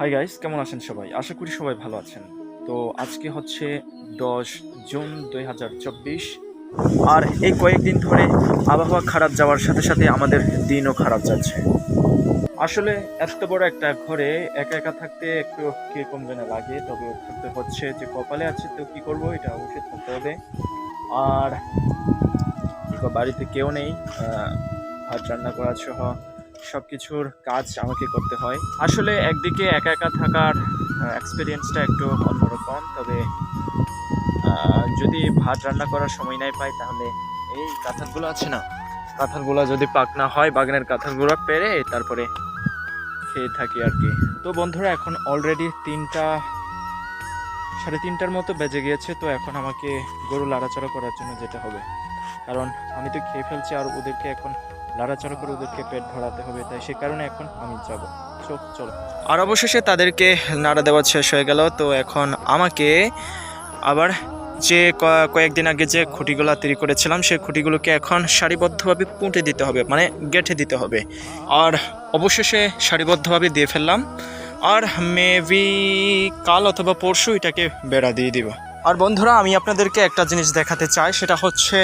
Hi guys কেমন আছেন সবাই? আশা করি সবাই ভালো আছেন। তো আজকে হচ্ছে দশ জুন দুই হাজার চব্বিশ। আর এই কয়েকদিন ধরে আবহাওয়া খারাপ যাওয়ার সাথে সাথে আমাদের দিনও খারাপ যাচ্ছে। আসলে এত বড় একটা ঘরে একা একা থাকতে একটু কীরকম যেন লাগে, তবে থাকতে হচ্ছে যে কপালে আছে তো কি করব, এটা অবশ্যই থাকতে হবে। আর বাড়িতে কেউ নেই ভাত রান্না করা সহ সব কিছুর কাজ আমাকে করতে হয়। আসলে একদিকে একা একা থাকার এক্সপিরিয়েন্সটা একটু অন্যরকম, তবে যদি ভাত রান্না করার সময় নাই পাই তাহলে এই কাঁঠালগুলো আছে না? কাঁঠালগুলো যদি পাক না হয়, বাগানের কাঁঠালগুলো পেরে তারপরে খেয়ে থাকি আর কি। তো বন্ধুরা, এখন অলরেডি তিনটা, সাড়ে তিনটার মতো বেজে গিয়েছে, তো এখন আমাকে গরু লাড়াচাড়া করার জন্য যেতে হবে। কারণ আমি তো খেয়ে ফেলছি আর ওদেরকে এখন লাড়াচাড়া করে ওদেরকে পেট ভরাতে হবে, তাই সে কারণে এখন আমি যাব। চোখ চলো। আর অবশেষে তাদেরকে নাড়া দেওয়া শেষ হয়ে গেল, তো এখন আমাকে আবার যে কয়েকদিন আগে যে খুঁটিগুলো তৈরি করেছিলাম, সেই খুঁটিগুলোকে এখন সারিবদ্ধভাবে পুঁটে দিতে হবে মানে গেঁথে দিতে হবে। আর অবশেষে সারিবদ্ধভাবে দিয়ে ফেললাম, আর মেবি কাল অথবা পরশু এটাকে বেড়া দিয়ে দিব। আর বন্ধুরা, আমি আপনাদেরকে একটা জিনিস দেখাতে চাই, সেটা হচ্ছে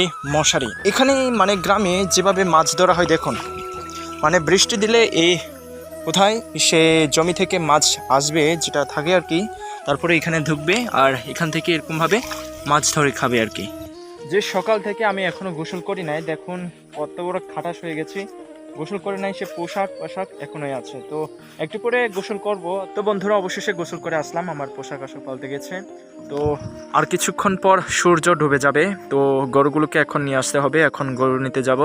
এই মশারি। এখানে মানে গ্রামে যেভাবে মাছ ধরা হয়, দেখুন। মানে বৃষ্টি দিলে এই কোথায়? সে জমি থেকে মাছ আসবে, যেটা থাকে আর কি, তারপরে এখানে ঢুকবে আর এখান থেকে এরকমভাবে মাছ ধরে খাবে আর কি। যে সকাল থেকে আমি এখনও গোসল করি নাই, দেখুন কত বড় খাটাস হয়ে গেছি। গোসল করে নাই, সে পোশাক পোশাক এখনই আছে। তো একটু পরে গোসল করব। তো বন্ধুরা, অবশেষে গোসল করে আসলাম, আমার পোশাক আশাক পাল্টে গেছে। তো আর কিছুক্ষণ পর সূর্য ডুবে যাবে। তো গরুগুলোকে এখন নিয়ে আসতে হবে, এখন গরু নিতে যাব।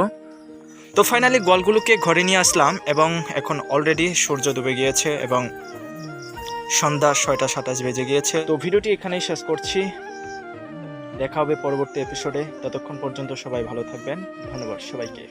তো ফাইনালি গলগুলোকে ঘরে নিয়ে আসলাম এবং এখন অলরেডি সূর্য ডুবে গিয়েছে এবং সন্ধ্যা ছয়টা সাতাশ বেজে গিয়েছে। তো ভিডিওটি এখানেই শেষ করছি। দেখা হবে পরবর্তী এপিসোডে ততক্ষণ পর্যন্ত সবাই ভালো থাকবেন। ধন্যবাদ সবাইকে।